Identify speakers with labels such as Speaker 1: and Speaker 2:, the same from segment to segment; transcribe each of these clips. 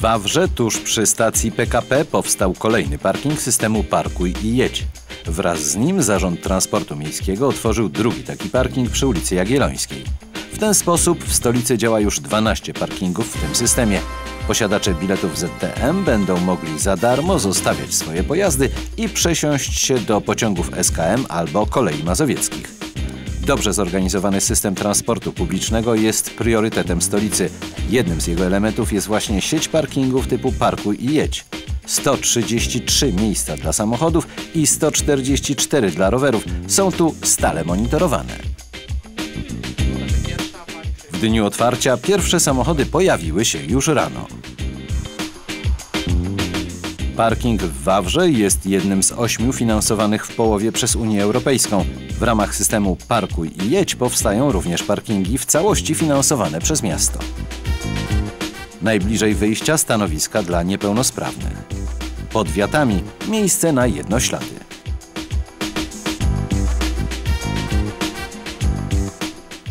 Speaker 1: Wawrze, tuż przy stacji PKP, powstał kolejny parking systemu Parkuj i jedź. Wraz z nim Zarząd Transportu Miejskiego otworzył drugi taki parking przy ulicy Jagiellońskiej. W ten sposób w stolicy działa już 12 parkingów w tym systemie. Posiadacze biletów ZTM będą mogli za darmo zostawiać swoje pojazdy i przesiąść się do pociągów SKM albo kolei mazowieckich. Dobrze zorganizowany system transportu publicznego jest priorytetem stolicy. Jednym z jego elementów jest właśnie sieć parkingów typu Parkuj i jedź. 133 miejsca dla samochodów i 144 dla rowerów są tu stale monitorowane. W dniu otwarcia pierwsze samochody pojawiły się już rano. Parking w Wawrze jest jednym z ośmiu finansowanych w połowie przez Unię Europejską. W ramach systemu Parkuj i jedź powstają również parkingi w całości finansowane przez miasto. Najbliżej wyjścia stanowiska dla niepełnosprawnych. Pod wiatami miejsce na jednoślady.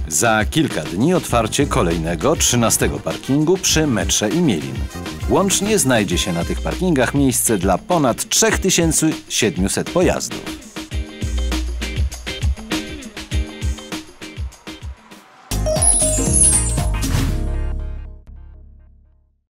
Speaker 1: Za kilka dni otwarcie kolejnego, 13 parkingu przy metrze i Mielin. Łącznie znajdzie się na tych parkingach miejsce dla ponad 3700 pojazdów.